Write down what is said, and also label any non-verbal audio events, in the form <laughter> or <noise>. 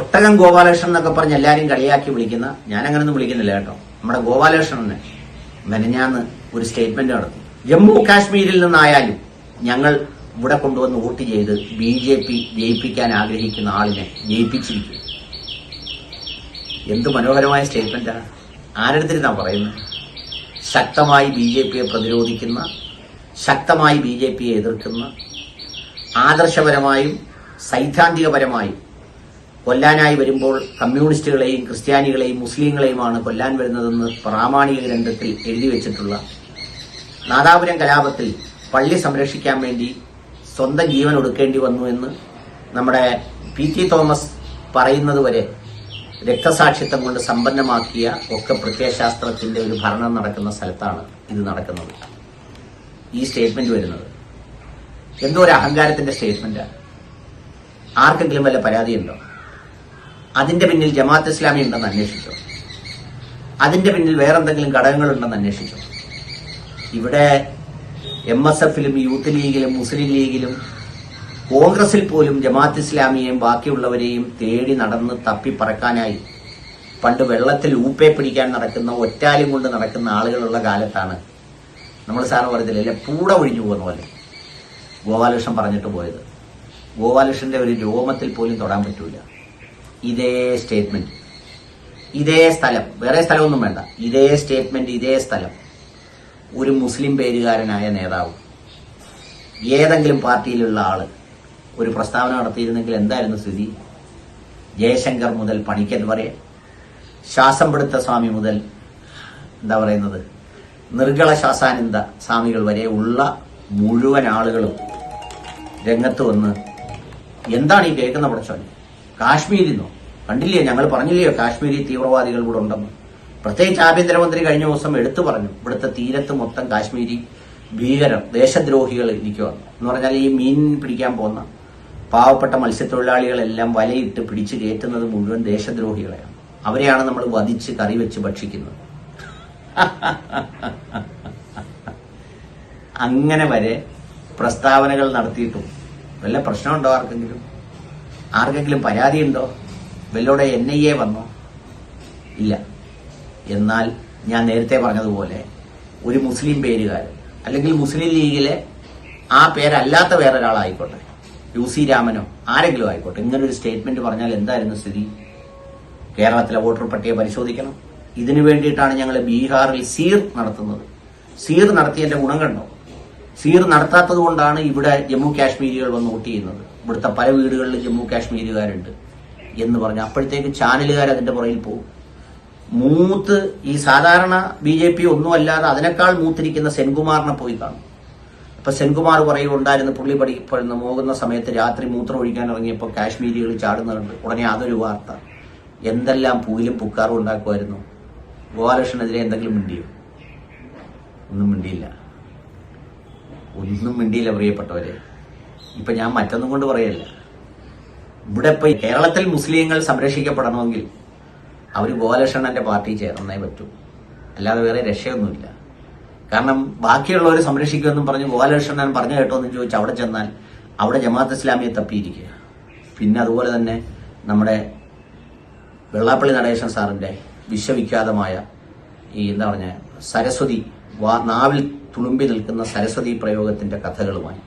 ഒട്ടകം ഗോപാലകൃഷ്ണൻ എന്നൊക്കെ പറഞ്ഞ് എല്ലാരും കളിയാക്കി വിളിക്കുന്ന ഞാൻ അങ്ങനൊന്നും വിളിക്കുന്നില്ല കേട്ടോ. നമ്മുടെ ഗോപാലകൃഷ്ണനെ മെനഞ്ഞാന്ന് ഒരു സ്റ്റേറ്റ്മെന്റ് നടത്തി. ജമ്മു കാശ്മീരിൽ നിന്നായാലും ഞങ്ങൾ ഇവിടെ കൊണ്ടുവന്ന് വോട്ട് ചെയ്ത് ബി ജെ പി ജയിപ്പിക്കാൻ ആഗ്രഹിക്കുന്ന ആളിനെ ജയിപ്പിച്ചിരിക്കും എന്ത് മനോഹരമായ സ്റ്റേറ്റ്മെന്റാണ് ആരെടുത്തിരുന്നാ പറയുന്നത്? ശക്തമായി ബി ജെ പിയെ പ്രതിരോധിക്കുന്ന ശക്തമായി ബി ജെ പിയെ എതിർക്കുന്ന ആദർശപരമായും സൈദ്ധാന്തികപരമായും കൊല്ലാനായി വരുമ്പോൾ കമ്മ്യൂണിസ്റ്റുകളെയും ക്രിസ്ത്യാനികളെയും മുസ്ലിങ്ങളെയുമാണ് കൊല്ലാൻ വരുന്നതെന്ന് പ്രാമാണിക ഗ്രന്ഥത്തിൽ എഴുതി വെച്ചിട്ടുള്ള നാദാപുരം കലാപത്തിൽ പള്ളി സംരക്ഷിക്കാൻ വേണ്ടി സ്വന്തം ജീവൻ ഒടുക്കേണ്ടി വന്നു എന്ന് നമ്മുടെ പി ടി തോമസ് പറയുന്നത് വരെ രക്തസാക്ഷിത്വം കൊണ്ട് സമ്പന്നമാക്കിയ ഒക്കെ പ്രത്യയശാസ്ത്രത്തിന്റെ ഒരു ഭരണം നടക്കുന്ന സ്ഥലത്താണ് ഇത് നടക്കുന്നത്. ഈ സ്റ്റേറ്റ്മെന്റ് വരുന്നത്. എന്തോ ഒരു അഹങ്കാരത്തിന്റെ സ്റ്റേറ്റ്മെന്റ്. ആർക്കെങ്കിലും വല്ല പരാതിയുണ്ടോ? അതിന്റെ പിന്നിൽ ജമാഅത്ത് ഇസ്ലാമി ഉണ്ടെന്ന് അന്വേഷിച്ചോ? അതിന്റെ പിന്നിൽ വേറെന്തെങ്കിലും ഘടകങ്ങളുണ്ടെന്ന് അന്വേഷിച്ചോ? ഇവിടെ എം എസ് എഫിലും യൂത്ത് ലീഗിലും മുസ്ലിം ലീഗിലും കോൺഗ്രസിൽ പോലും ജമാഅത്ത് ഇസ്ലാമിയെയും ബാക്കിയുള്ളവരെയും തേടി നടന്ന് തപ്പിപ്പറക്കാനായി പണ്ട് വെള്ളത്തിൽ ഊപ്പെ പിടിക്കാൻ നടക്കുന്ന ഒറ്റാലും കൊണ്ട് നടക്കുന്ന ആളുകളുള്ള കാലത്താണ് നമ്മൾ സാറ് പറഞ്ഞില്ലേ പൂട ഒഴിഞ്ഞു പോകുന്ന പോലെ. ഗോപാലകൃഷ്ണൻ പറഞ്ഞിട്ട് പോയത് ഗോപാലകൃഷ്ണന്റെ ഒരു രോമത്തിൽ പോലും തൊടാൻ പറ്റൂല. ഇതേ സ്റ്റേറ്റ്മെന്റ് ഇതേ സ്ഥലം. വേറെ സ്ഥലമൊന്നും വേണ്ട. ഇതേ സ്റ്റേറ്റ്മെന്റ് ഇതേ സ്ഥലം. ഒരു മുസ്ലിം പേരുകാരനായ നേതാവ്. ഏതെങ്കിലും പാർട്ടിയിലുള്ള ആൾ ഒരു പ്രസ്താവന നടത്തിയിരുന്നെങ്കിൽ എന്തായിരുന്നു സ്ഥിതി? ജയശങ്കർ മുതൽ പണിക്കൻ വരെ ശ്വാസംപിടുത്ത സ്വാമി മുതൽ എന്താ പറയുന്നത്? നിർഗള ശ്വാസാനന്ദ സ്വാമികൾ വരെ ഉള്ള മുഴുവൻ ആളുകളും രംഗത്ത് വന്ന് എന്താണ് ഈ കേൾക്കുന്ന പടച്ചോനെ കാശ്മീരിൽ നിന്നോ കണ്ടില്ലേ? ഞങ്ങൾ പറഞ്ഞില്ലയോ? കാശ്മീരി തീവ്രവാദികൾ കൂടെ ഉണ്ടെന്ന്. പ്രത്യേകിച്ച് ആഭ്യന്തരമന്ത്രി കഴിഞ്ഞ ദിവസം എടുത്തു പറഞ്ഞു. ഇവിടുത്തെ തീരത്ത് മൊത്തം കാശ്മീരി ഭീകരം ദേശദ്രോഹികൾ ഇരിക്കുകയാണ് എന്ന് പറഞ്ഞാൽ ഈ മീൻ പിടിക്കാൻ പോകുന്ന പാവപ്പെട്ട മത്സ്യത്തൊഴിലാളികളെല്ലാം വലയിട്ട് പിടിച്ചു കയറ്റുന്നത് മുഴുവൻ ദേശദ്രോഹികളെയാണ്. അവരെയാണ് നമ്മൾ വധിച്ച് കറി വെച്ച് ഭക്ഷിക്കുന്നത്. <laughs> അങ്ങനെ വരെ പ്രസ്താവനകൾ നടത്തിയിട്ടും വല്ല പ്രശ്നമുണ്ടോ ആർക്കെങ്കിലും? ആർക്കെങ്കിലും പരാതിയുണ്ടോ? വല്ലോടെ എൻ ഐ എ വന്നോ? ഇല്ല. എന്നാൽ ഞാൻ നേരത്തെ പറഞ്ഞതുപോലെ ഒരു മുസ്ലിം പേരുകാരൻ അല്ലെങ്കിൽ മുസ്ലിം ലീഗിലെ ആ പേരല്ലാത്ത വേറൊരാളായിക്കോട്ടെ യു സി രാമനോ ആരെങ്കിലും ആയിക്കോട്ടെ ഇങ്ങനൊരു സ്റ്റേറ്റ്മെന്റ് പറഞ്ഞാൽ എന്തായിരുന്നു സ്ഥിതി? കേരളത്തിലെ വോട്ടർ പട്ടിക പരിശോധിക്കണം. ഇതിനു വേണ്ടിയിട്ടാണ് ഞങ്ങൾ ബീഹാറിൽ സീർ നടത്തുന്നത്. സീർ നടത്തിയതിന്റെ ഗുണം കണ്ടോ? സീർ നടത്താത്തത് കൊണ്ടാണ് ഇവിടെ ജമ്മു കാശ്മീരികൾ വന്ന് വോട്ട് ചെയ്യുന്നത്. ഇവിടുത്തെ പല വീടുകളിലും ജമ്മു കാശ്മീരുകാരുണ്ട് എന്ന് പറഞ്ഞു അപ്പോഴത്തേക്ക് ചാനലുകാർ അതിന്റെ പുറകിൽ പോകും. മൂത്ത് ഈ സാധാരണ ബി ജെ പി ഒന്നുമല്ലാതെ അതിനേക്കാൾ മൂത്തിരിക്കുന്ന സെൻകുമാറിനെ പോയി കാണും. അപ്പൊ സെൻകുമാർ പറയുണ്ടായിരുന്നു പുള്ളി പടി പോകുന്ന സമയത്ത് രാത്രി മൂത്രം ഒഴിക്കാൻ ഇറങ്ങിയപ്പോൾ കാശ്മീരികൾ ചാടുന്നുണ്ട്. ഉടനെ അതൊരു വാർത്ത. എന്തെല്ലാം പൂയിലും പുക്കാറും ഉണ്ടാക്കുമായിരുന്നു. ഗോപാലകൃഷ്ണനെതിരെ എന്തെങ്കിലും മിണ്ടിയോ? ഒന്നും മിണ്ടിയില്ല. ഒന്നും മിണ്ടിയില്ല പ്രിയപ്പെട്ടവരെ. ഇപ്പൊ ഞാൻ മറ്റൊന്നും കൊണ്ട് പറയല്ല. ഇവിടെ ഇപ്പൊ കേരളത്തിൽ മുസ്ലിങ്ങൾ സംരക്ഷിക്കപ്പെടണമെങ്കിൽ അവർ ഗോപാലകൃഷ്ണന്റെ പാർട്ടി ചേർന്നേ പറ്റൂ. അല്ലാതെ വേറെ രക്ഷയൊന്നുമില്ല. കാരണം ബാക്കിയുള്ളവർ സംരക്ഷിക്കുമെന്നും പറഞ്ഞ് ഗോപാലകൃഷ്ണൻ പറഞ്ഞു കേട്ടോ എന്ന് ചോദിച്ചാൽ അവിടെ ചെന്നാൽ അവിടെ ജമാഅത്ത് ഇസ്ലാമിയെ തപ്പിയിരിക്കുക. പിന്നെ അതുപോലെ തന്നെ നമ്മുടെ വെള്ളാപ്പള്ളി നടേശൻ സാറിന്റെ വിശ്വവിഖ്യാതമായ ഈ എന്താ പറഞ്ഞ സരസ്വതി നാവിൽ തുളുമ്പി നിൽക്കുന്ന സരസ്വതി പ്രയോഗത്തിന്റെ കഥകളുമായി.